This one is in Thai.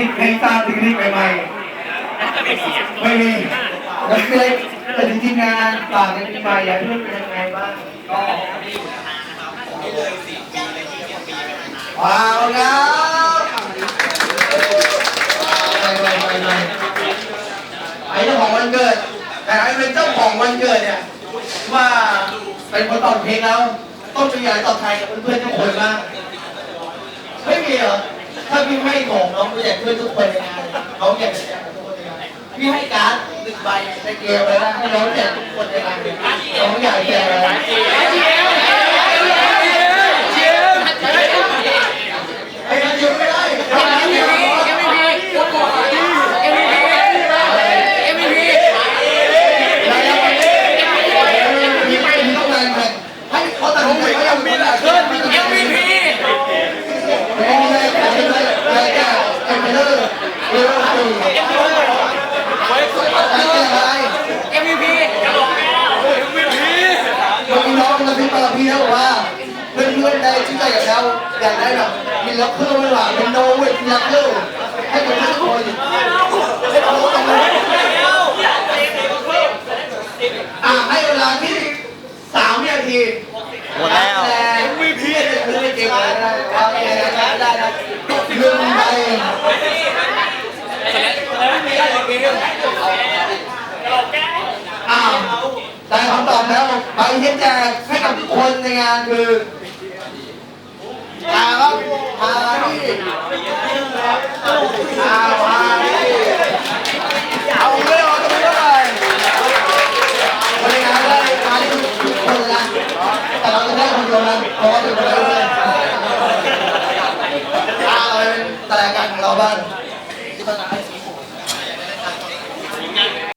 นิคให้ทราบเทคนิคใหม่ๆไม่มีแล้วมีอะไรแต่จริงๆงานฝากกันปีใหม่อยากเพื่อนเป็นยังไงบ้างก็ว้าวครับไปไปไปไปไอ้เจ้าของวันเกิด แต่ไอ้เป็นเจ้าของวันเกิดเนี่ยว่าเป็นคนตอบเพลงแล้วต้องมีอะไรตอบแทนกับเพื่อนๆทุกคนบ้างไม่มีเหรอ ถ้าพี่ให้ของน้องไปแจกเพื่อนทุกคนในงานน้องอยากจะแจกกับทุกคนในงานพี่ให้การ์ดหนึ่งใบในเกมเลยนะให้น้องแจกทุกคนในงานเลยน้องอยากแจกอะไรไอ้การ์ดเดียวไม่ได้การ์ดเดียวมีไม่มีต้องการแข่งให้เขาตัดสินใจว่ายังมีละเกิน MVP ไม่ได้ไม่ได้ไม่ได้ไม่ได้ ไม่ได้เรื่องสี่อะไร MVP เมื่อกี้น้องกระซิบมาพี่แล้วบอกว่าเพื่อนๆได้ชื่นใจกับเราอยากได้แบบมีล็อกเกอร์ไม่หว่าเป็นโนเวทล็อกเกอร์ให้กับทุกคนอะให้เวลาที่สามวินาทีหมดแล้วแต่ไม่พี่จะคือเกมอะไรได้ว่าเกมอะไรได้นะเรื่องไปอ้าวได้คำต อบแล้วใบที่แจกให้กับทุกคนในงานคืออาครับฮานี่อาฮานี่เอาไม่เอาจะไม่เท่าไหร่คนในงานได้มาที่ทุกคนเลยนะแต่เราจะได้คนเดียวนะเพราะว่าเป็นคนละเรื่องอาอะไรเป็นตารางการของเราบ้าง